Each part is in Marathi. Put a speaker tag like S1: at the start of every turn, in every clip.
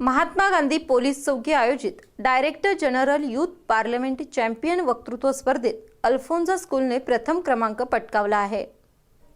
S1: महात्मा गांधी पोलीस चौकी आयोजित director general youth parliament champion वक्तृत्व स्पर्धेत अल्फोन्झा स्कूलने प्रथम क्रमांक पटकावला आहे.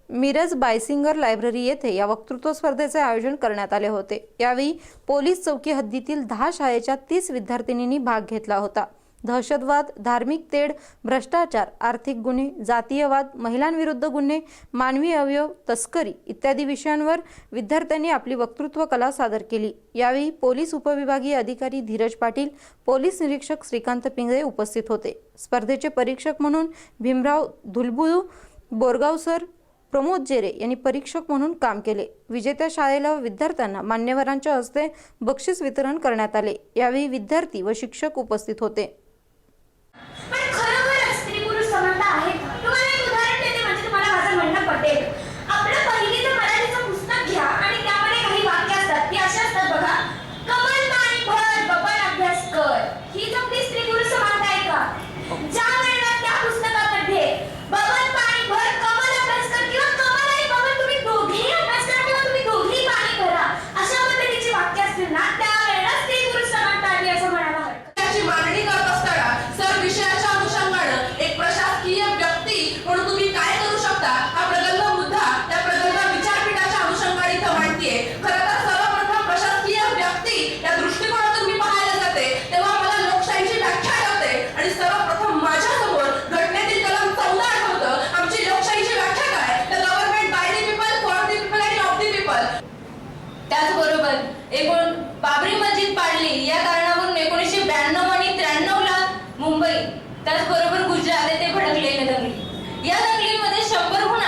S1: मिरज बायसिंगर लायब्ररी येथे या वक्तृत्व स्पर्धेचे आयोजन करण्यात आले होते. यावेळी पोलीस चौकी हद्दीतील दहा शाळेच्या तीस विद्यार्थिनींनी भाग घेतला होता. दहशतवाद धार्मिक तेढ भ्रष्टाचार आर्थिक गुन्हे जातीयवाद महिलांविरुद्ध गुन्हे मानवी अवयव तस्करी इत्यादी विषयांवर विद्यार्थ्यांनी आपली वक्तृत्व कला सादर केली. यावेळी पोलीस उपविभागीय अधिकारी धीरज पाटील पोलीस निरीक्षक श्रीकांत पिंगळे उपस्थित होते. स्पर्धेचे परीक्षक म्हणून भीमराव धुलबुलू बोरगावसर प्रमोद जेरे यांनी परीक्षक म्हणून काम केले. विजेत्या शाळेला व विद्यार्थ्यांना मान्यवरांच्या हस्ते बक्षीस वितरण करण्यात आले. यावेळी विद्यार्थी व शिक्षक उपस्थित होते.
S2: हीच आपली
S3: बरोबर. एकूण बाबरी मस्जिद पाडली या कारणावरून एकोणीसशे ब्याण्णव आणि त्र्याण्णव ला मुंबई त्याचबरोबर गुजरात येथे भडकलेल्या दंगली. या दंगलीमध्ये शंभरहून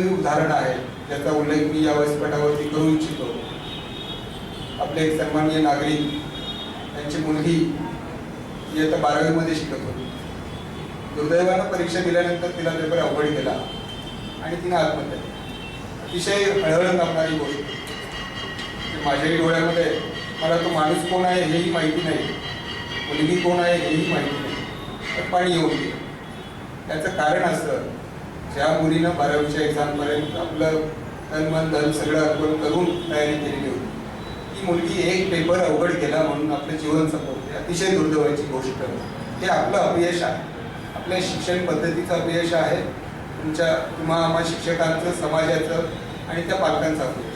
S4: उदाहरण आहे ज्याचा उल्लेख मी या व्यासपीठावरती करू इच्छितो. आपले एक सन्माननीय नागरिक त्यांची मुलगी इयत्ता बारावीमध्ये शिकत होती. दुर्दैवानं परीक्षा दिल्यानंतर तिला पेपर अवघड गेला आणि तिने आत्महत्या अतिशय हळहळ कापणारी गोष्ट. माझ्याही डोळ्यामध्ये मला तो माणूस कोण आहे हेही माहिती नाही. मुलगी कोण आहे हेही माहिती नाही. तर पाणी येऊन त्याचं कारण असं ज्या मुलीनं बारावीच्या एक्झामपर्यंत आपलं तन मन धन सगळं अर्पण करून तयारी केलेली होती. ती मुलगी एक पेपर अवघड केला म्हणून आपलं जीवन संपवते. अतिशय दुर्दैवाची गोष्ट. हे आपलं अपयश आहे. आपल्या शिक्षण पद्धतीचं अपयश आहे. तुमच्या तुम्हा आम्हा शिक्षकांचं समाजाचं आणि त्या पालकांचं अपयश.